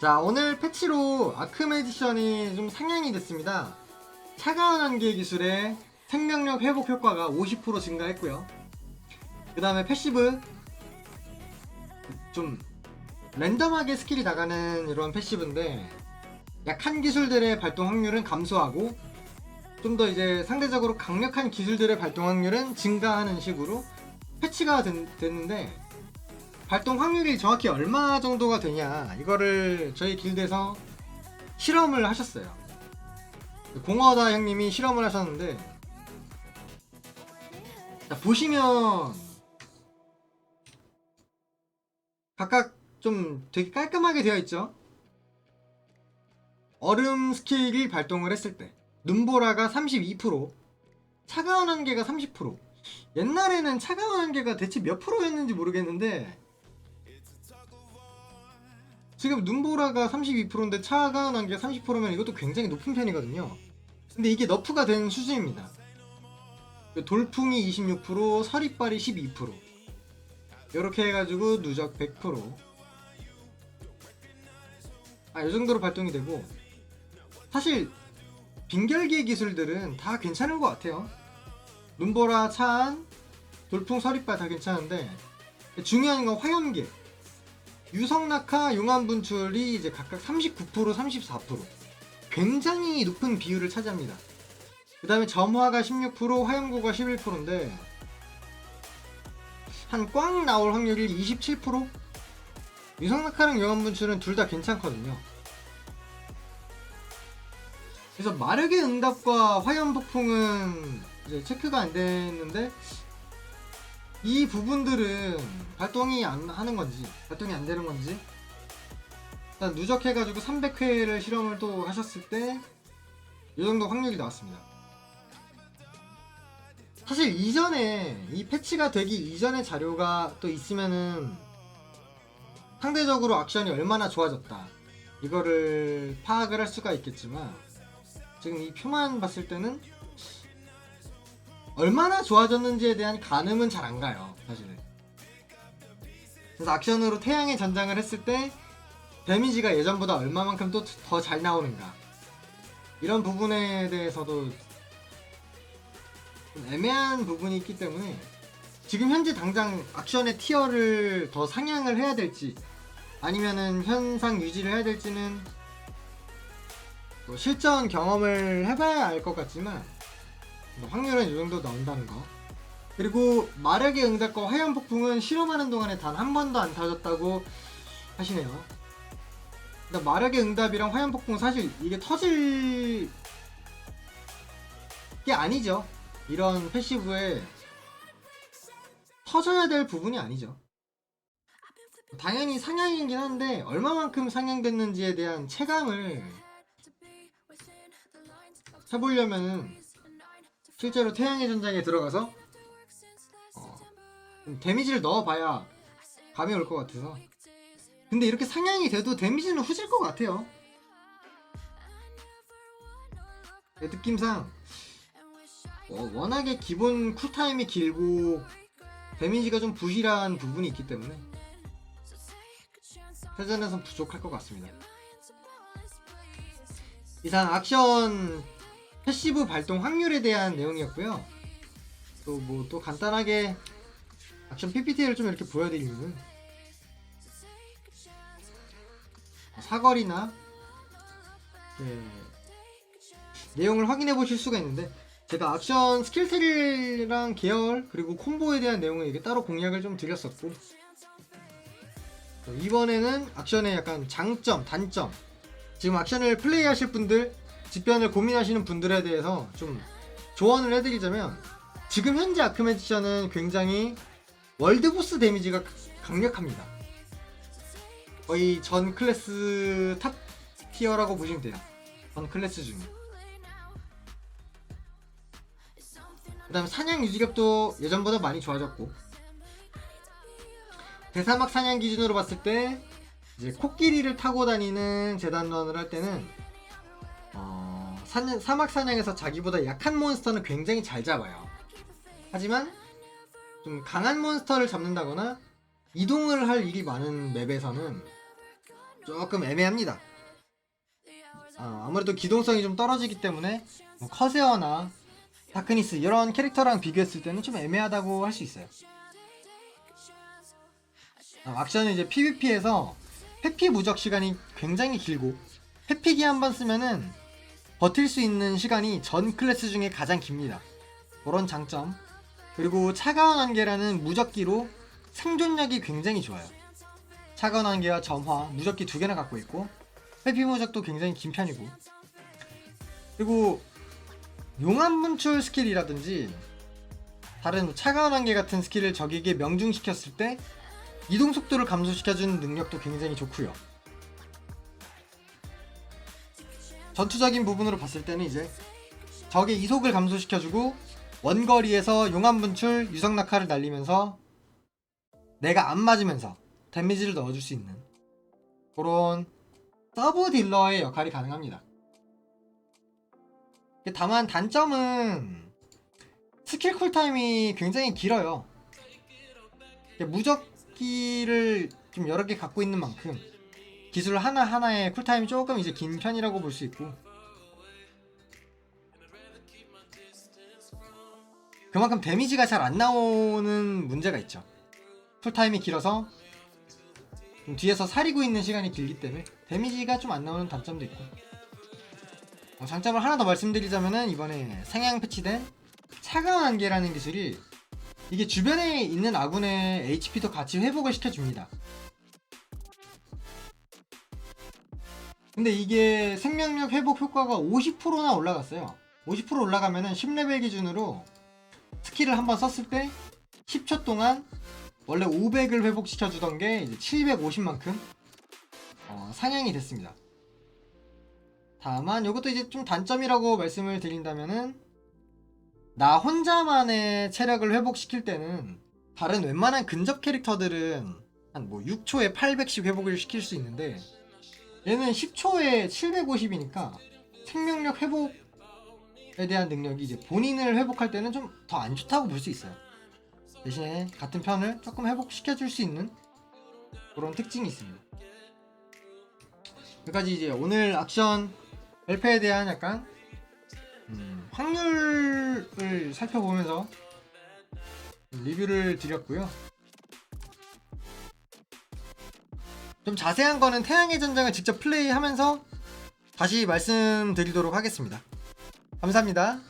자 오늘 패치로 아크메 에디션이 좀 상향이 됐습니다. 차가운 한계 기술의 생명력 회복 효과가 50% 증가했고요. 그 다음에 패시브. 좀 랜덤하게 스킬이 나가는 이런 패시브인데 약한 기술들의 발동 확률은 감소하고 좀 더 이제 상대적으로 강력한 기술들의 발동 확률은 증가하는 식으로 패치가 된- 됐는데 발동 확률이 정확히 얼마 정도가 되냐 이거를 저희 길드에서 실험을 하셨어요. 공허다 형님이 실험을 하셨는데 자, 보시면 각각 좀 되게 깔끔하게 되어 있죠. 얼음 스킬이 발동을 했을 때 눈보라가 32% 차가운 한계가 30% 옛날에는 차가운 한계가 대체 몇 프로였는지 모르겠는데 지금 눈보라가 32%인데 차가운 한계가 30%면 이것도 굉장히 높은 편이거든요. 근데 이게 너프가 된 수준입니다. 그 돌풍이 26% 서리빨이 12% 이렇게 해가지고 누적 100% 아, 이 정도로 발동이 되고. 사실 빙결기의 기술들은 다 괜찮은 것 같아요. 눈보라, 차안, 돌풍, 서리빨 다 괜찮은데 중요한 건 화염계, 유성낙하, 용암 분출이 이제 각각 39%, 34% 굉장히 높은 비율을 차지합니다. 그 다음에 점화가 16%, 화염고가 11%인데 한 꽝 나올 확률이 27%? 유성낙하랑 용암 분출은 둘 다 괜찮거든요. 그래서 마력의 응답과 화염 폭풍은 이제 체크가 안 됐는데 이 부분들은 발동이 안 하는 건지 발동이 안 되는 건지 일단 누적해가지고 300회를 실험을 또 하셨을 때 이 정도 확률이 나왔습니다. 사실 이전에 이 패치가 되기 이전의 자료가 또 있으면은 상대적으로 액션이 얼마나 좋아졌다 이거를 파악을 할 수가 있겠지만 지금 이 표만 봤을 때는 얼마나 좋아졌는지에 대한 가늠은 잘 안 가요, 사실은. 그래서 액션으로 태양의 전장을 했을 때 데미지가 예전보다 얼마만큼 또 더 잘 나오는가. 이런 부분에 대해서도 좀 애매한 부분이 있기 때문에 지금 현재 당장 액션의 티어를 더 상향을 해야 될지 아니면은 현상 유지를 해야 될지는 뭐 실전 경험을 해봐야 알 것 같지만 뭐 확률은 이 정도 나온다는 거. 그리고 마력의 응답과 화염 폭풍은 실험하는 동안에 단 한 번도 안 터졌다고 하시네요. 근데 마력의 응답이랑 화염 폭풍 사실 이게 터질 게 아니죠. 이런 패시브에 터져야 될 부분이 아니죠. 당연히 상향이긴 한데 얼마만큼 상향됐는지에 대한 체감을 해보려면은 실제로 태양의 전장에 들어가서 어, 좀 데미지를 넣어봐야 감이 올 것 같아서. 근데 이렇게 상향이 돼도 데미지는 후질 것 같아요. 내 느낌상 어, 워낙에 기본 쿨타임이 길고 데미지가 좀 부실한 부분이 있기 때문에 세전에선 부족할 것 같습니다. 이상 액션 패시브 발동 확률에 대한 내용이었고요. 또 뭐 또 간단하게 액션 PPT를 좀 이렇게 보여드리면은 사거리나 이렇게 내용을 확인해 보실 수가 있는데 제가 액션 스킬트리랑 계열 그리고 콤보에 대한 내용을 이게 따로 공략을 좀 드렸었고 이번에는 액션의 약간 장점, 단점 지금 액션을 플레이하실 분들 집변을 고민하시는 분들에 대해서 좀 조언을 해드리자면 지금 현재 아크메디션은 굉장히 월드보스 데미지가 강력합니다. 거의 전 클래스 탑 티어라고 보시면 돼요. 전 클래스 중에. 그 다음에 사냥 유지력도 예전보다 많이 좋아졌고 대사막 사냥 기준으로 봤을 때 이제 코끼리를 타고 다니는 재단런을 할 때는 어, 사냥, 사막 사냥에서 자기보다 약한 몬스터는 굉장히 잘 잡아요. 하지만 좀 강한 몬스터를 잡는다거나 이동을 할 일이 많은 맵에서는 조금 애매합니다. 아, 아무래도 기동성이 좀 떨어지기 때문에 뭐 커세어나 다크니스 이런 캐릭터랑 비교했을 때는 좀 애매하다고 할 수 있어요. 아, 악션은 이제 PVP에서 회피 무적 시간이 굉장히 길고 회피기 한 번 쓰면은 버틸 수 있는 시간이 전 클래스 중에 가장 깁니다. 그런 장점. 그리고 차가운 안개라는 무적기로 생존력이 굉장히 좋아요. 차가운 안개와 점화, 무적기 두 개나 갖고 있고 회피 무적도 굉장히 긴 편이고 그리고 용암 분출 스킬이라든지 다른 뭐 차가운 안개 같은 스킬을 적에게 명중시켰을 때 이동 속도를 감소시켜주는 능력도 굉장히 좋고요. 전투적인 부분으로 봤을 때는 이제 적의 이속을 감소시켜주고 원거리에서 용암 분출, 유성 낙하를 날리면서 내가 안 맞으면서 데미지를 넣어줄 수 있는 그런 서브 딜러의 역할이 가능합니다. 다만 단점은 스킬 쿨타임이 굉장히 길어요. 무적기를 좀 여러 개 갖고 있는 만큼 기술 하나하나의 쿨타임이 조금 이제 긴 편이라고 볼 수 있고 그만큼 데미지가 잘 안 나오는 문제가 있죠. 쿨타임이 길어서 좀 뒤에서 사리고 있는 시간이 길기 때문에 데미지가 좀 안 나오는 단점도 있고 어, 장점을 하나 더 말씀드리자면은 이번에 상향 패치된 차가운 안개라는 기술이 이게 주변에 있는 아군의 HP도 같이 회복을 시켜줍니다. 근데 이게 생명력 회복 효과가 50%나 올라갔어요. 50% 올라가면은 10레벨 기준으로 스킬을 한번 썼을 때 10초 동안 원래 500을 회복시켜 주던 게 이제 750만큼 어, 상향이 됐습니다. 다만 이것도 이제 좀 단점이라고 말씀을 드린다면은 나 혼자만의 체력을 회복시킬 때는 다른 웬만한 근접 캐릭터들은 한 뭐 6초에 800씩 회복을 시킬 수 있는데 얘는 10초에 750이니까 생명력 회복에 대한 능력이 이제 본인을 회복할 때는 좀 더 안 좋다고 볼 수 있어요. 대신에 같은 편을 조금 회복시켜 줄 수 있는 그런 특징이 있습니다. 여기까지 이제 오늘 액션 LP에 대한 약간 음, 확률을 살펴보면서 리뷰를 드렸고요. 좀 자세한 거는 태양의 전장을 직접 플레이하면서 다시 말씀드리도록 하겠습니다. 감사합니다.